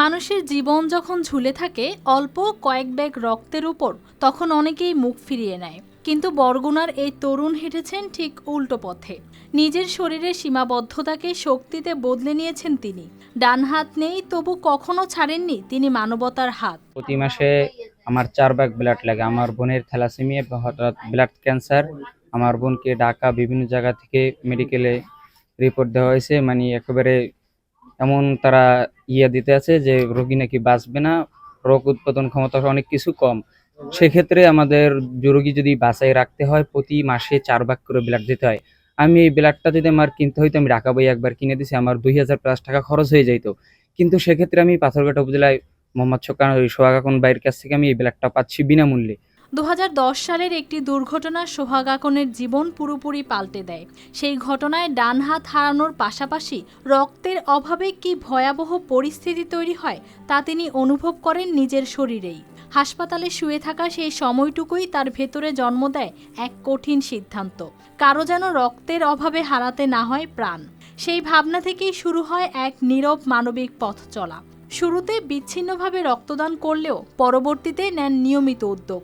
মানুষের জীবন যখন ঝুলে থাকে, অল্প কয়েক ব্যাগ রক্তের উপর, তখন অনেকেই মুখ ফিরিয়ে নেয়। কিন্তু বরগুনার এই তরুণ হেঁটেছেন ঠিক উল্টো পথে। নিজের শরীরের সীমাবদ্ধতাকে শক্তিতে বদলে নিয়েছেন তিনি। ডান হাত নেই, তবু কখনো ছাড়েননি তিনি মানবতার হাত। প্রতি মাসে আমার চার ব্যাগ ব্লাড লাগে। আমার বোনের থ্যালাসেমিয়া, হঠাৎ ব্লাড ক্যান্সার। আমার বোনকে ঢাকা বিভিন্ন জায়গা থেকে মেডিকেলে রিপোর্ট দেওয়া হয়েছে। মানে একেবারে এমন তারা ইয়ে দিতে আছে যে রোগী নাকি বাঁচবে না, রোগ উৎপাদন ক্ষমতা অনেক কিছু কম। সেক্ষেত্রে আমাদের রোগী যদি বাঁচাই রাখতে হয়, প্রতি মাসে চার ভাগ করে ব্লাড দিতে হয়। আমি এই ব্লাডটা যদি আমার কিনতে হইতো আমি ঢাকা বই একবার কিনে দিছি, আমার দুই হাজার প্লাস টাকা খরচ হয়ে যাইতো। কিন্তু সেক্ষেত্রে আমি পাথরঘাটা উপজেলায় মোহাম্মদ সোকান সোহাগাকুন বাইরের কাছ থেকে আমি এই ব্লাডটা পাচ্ছি বিনামূল্যে। দু হাজার দশ সালের একটি দুর্ঘটনা সোহাগ আকনের জীবন পুরোপুরি পাল্টে দেয়। সেই ঘটনায় ডান হাত হারানোর পাশাপাশি রক্তের অভাবে কি ভয়াবহ পরিস্থিতি তৈরি হয়, তা তিনি অনুভব করেন নিজের শরীরেই। হাসপাতালে শুয়ে থাকা সেই সময়টুকুই তার ভেতরে জন্ম দেয় এক কঠিন সিদ্ধান্ত। কারও যেন রক্তের অভাবে হারাতে না হয় প্রাণ। সেই ভাবনা থেকেই শুরু হয় এক নীরব মানবিক পথ চলা। শুরুতে বিচ্ছিন্নভাবে রক্তদান করলেও পরবর্তীতে নেন নিয়মিত উদ্যোগ।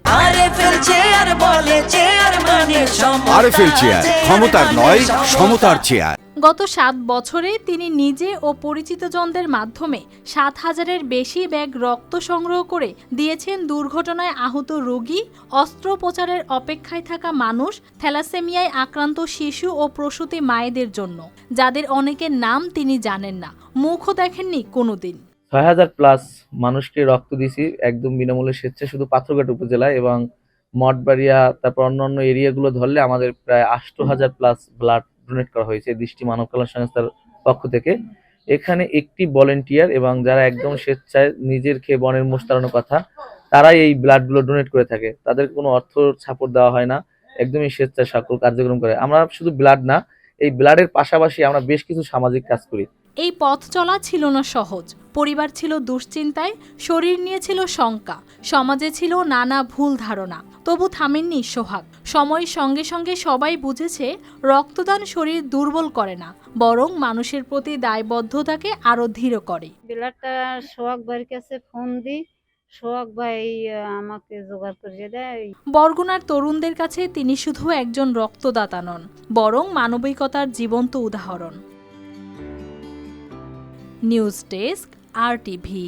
মানে সমতা। আরএফএল চেয়ার ক্ষমতার নয় সমতার চেয়ার। গত সাত বছরে তিনি নিজে ও পরিচিতজনদের মাধ্যমে সাত হাজারের বেশি ব্যাগ রক্ত সংগ্রহ করে দিয়েছেন দুর্ঘটনায় আহত রোগী অস্ত্রোপচারের অপেক্ষায় থাকা মানুষ থ্যালাসেমিয়ায় আক্রান্ত শিশু ও প্রসূতি মায়েদের জন্য। যাদের অনেকের নাম তিনি জানেন না। মুখও দেখেননি কোনোদিন। ছয় হাজার প্লাস মানুষকে রক্ত দিয়েছি একদম বিনামূল্যে স্বেচ্ছা শুধু পাথরঘাট উপজেলায় এবং মঠবাড়িয়া, তারপর অন্যান্য এরিয়াগুলো ধরলে আমাদের প্রায় আষ্ট হাজার প্লাস ব্লাড ডোনেট করা হয়েছে দৃষ্টি মানব কল্যাণ সংস্থার পক্ষ থেকে। এখানে একটি ভলেন্টিয়ার এবং যারা একদম স্বেচ্ছায় নিজের খেয়ে বনের মোষ তাড়ানোর কথা, তারাই এই ব্লাডগুলো ডোনেট করে থাকে। তাদের কোনো অর্থ সাপোর্ট দেওয়া হয় না, একদমই স্বেচ্ছায় সকল কার্যক্রম করে। আমরা শুধু ব্লাড না, এই ব্লাডের পাশাপাশি আমরা বেশ কিছু সামাজিক কাজ করি। এই পথ চলা ছিল না সহজ। পরিবার ছিল দুশ্চিন্তায় শরীর নিয়ে ছিল শঙ্কা সমাজে ছিল নানা ভুল ধারণা। তবু থামেননি সোহাগ। সময়ের সঙ্গে সঙ্গে সবাই বুঝেছে রক্তদান শরীর দুর্বল করে না বরং মানুষের প্রতি দায়বদ্ধতাকে আরও দৃঢ় করে। ব্লাডটা সোহাগ ভাইয়ের কাছে ফোন দিই। সোহাগ ভাই আমাকে জোগাড় করিয়ে দেয়। বরগুনার তরুণদের কাছে তিনি শুধু একজন রক্তদাতা নন বরং মানবিকতার জীবন্ত উদাহরণ। নিউজ ডেস্ক আর টিভি